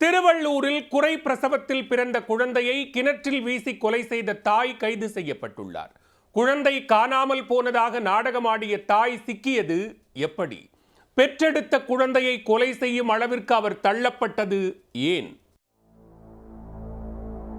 திருவள்ளூரில் குறை பிரசவத்தில் பிறந்த குழந்தையை கிணற்றில் வீசி கொலை செய்த தாய் கைது செய்யப்பட்டுள்ளார். குழந்தை காணாமல் போனதாக நாடகமாடிய தாய் சிக்கியது எப்படி? பெற்றெடுத்த குழந்தையை கொலை செய்யும் அளவிற்கு அவர் தள்ளப்பட்டது ஏன்?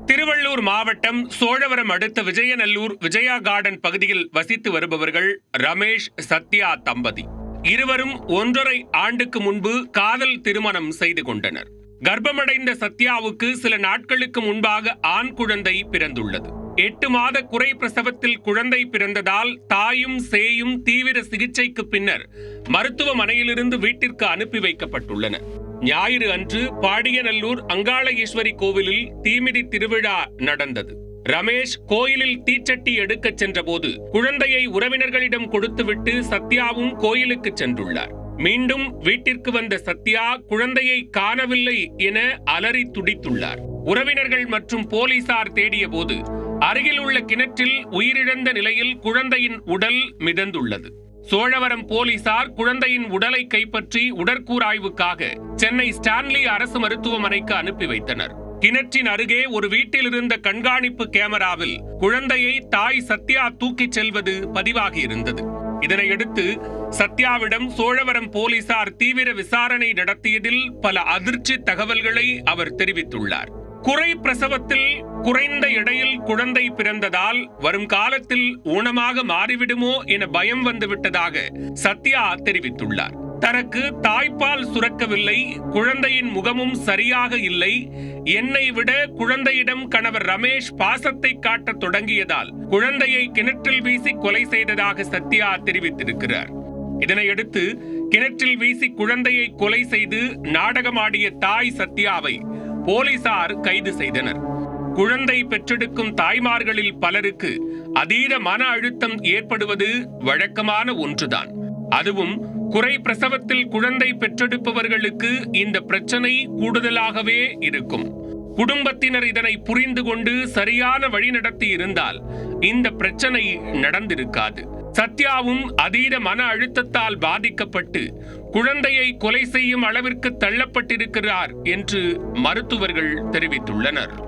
திருவள்ளூர் மாவட்டம் சோழவரம் அடுத்த விஜயநல்லூர் விஜயா கார்டன் பகுதியில் வசித்து வருபவர்கள் ரமேஷ் சத்யா தம்பதி. இருவரும் ஒன்றரை ஆண்டுக்கு முன்பு காதல் திருமணம் செய்து கொண்டனர். கர்ப்பமடைந்த சத்யாவுக்கு சில நாட்களுக்கு முன்பாக ஆண் குழந்தை பிறந்துள்ளது. எட்டு மாத குறை பிரசவத்தில் குழந்தை பிறந்ததால் தாயும் சேயும் தீவிர சிகிச்சைக்கு பின்னர் மருத்துவமனையிலிருந்து வீட்டிற்கு அனுப்பி வைக்கப்பட்டுள்ளன. ஞாயிறு அன்று பாடியநல்லூர் அங்காளீஸ்வரி கோவிலில் தீமிதி திருவிழா நடந்தது. ரமேஷ் கோயிலில் தீச்சட்டி எடுக்கச் சென்றபோது குழந்தையை உறவினர்களிடம் கொடுத்துவிட்டு சத்யாவும் கோயிலுக்கு சென்றுள்ளார். மீண்டும் வீட்டிற்கு வந்த சத்யா குழந்தையை காணவில்லை என அலறி துடித்துள்ளார். உறவினர்கள் மற்றும் போலீசார் தேடிய போது அருகில் உள்ள கிணற்றில் உயிரிழந்த நிலையில் குழந்தையின் உடல் மிதந்துள்ளது. சோழவரம் போலீசார் குழந்தையின் உடலை கைப்பற்றி உடற்கூராய்வுக்காக சென்னை ஸ்டான்லி அரசு மருத்துவமனைக்கு அனுப்பி வைத்தனர். கிணற்றின் அருகே ஒரு வீட்டில் இருந்த கண்காணிப்பு கேமராவில் குழந்தையை தாய் சத்யா தூக்கிச் செல்வது பதிவாகியிருந்தது. இதனையடுத்து சத்யாவிடம் சோழவரம் போலீசார் தீவிர விசாரணை நடத்தியதில் பல அதிர்ச்சி தகவல்களை அவர் தெரிவித்துள்ளார். குறை பிரசவத்தில் குறைந்த எடையில் குழந்தை பிறந்ததால் வரும் காலத்தில் ஊனமாக மாறிவிடுமோ என பயம் வந்துவிட்டதாக சத்யா தெரிவித்துள்ளார். தனக்கு தாய்ப்பால் சுரக்கவில்லை குழந்தையின் முகமும் சரியாக இல்லை. என்னை விட குழந்தையிடம் கணவர் ரமேஷ் பாசத்தை காட்டத் தொடங்கியதால் குழந்தையை கிணற்றில் வீசி கொலை செய்ததாக சத்யா தெரிவித்திருக்கிறார். இதனையடுத்து கிணற்றில் வீசி குழந்தையை கொலை செய்து நாடகமாடிய தாய் சத்யாவை போலீசார் கைது செய்தனர். குழந்தை பெற்றெடுக்கும் தாய்மார்களில் பலருக்கு அதீத மன அழுத்தம் ஏற்படுவது வழக்கமான ஒன்றுதான். அதுவும் குறை பிரசவத்தில் குழந்தை பெற்றெடுப்பவர்களுக்கு இந்த பிரச்சனை கூடுதலாகவே இருக்கும். குடும்பத்தினர் இதனை புரிந்து கொண்டு சரியான வழி நடத்தி இருந்தால் இந்த பிரச்சனை நடந்திருக்காது. சத்யாவும் அதீத மன அழுத்தத்தால் பாதிக்கப்பட்டு குழந்தையை கொலை செய்யும் அளவிற்கு தள்ளப்பட்டிருக்கிறார் என்று மருத்துவர்கள் தெரிவித்துள்ளனர்.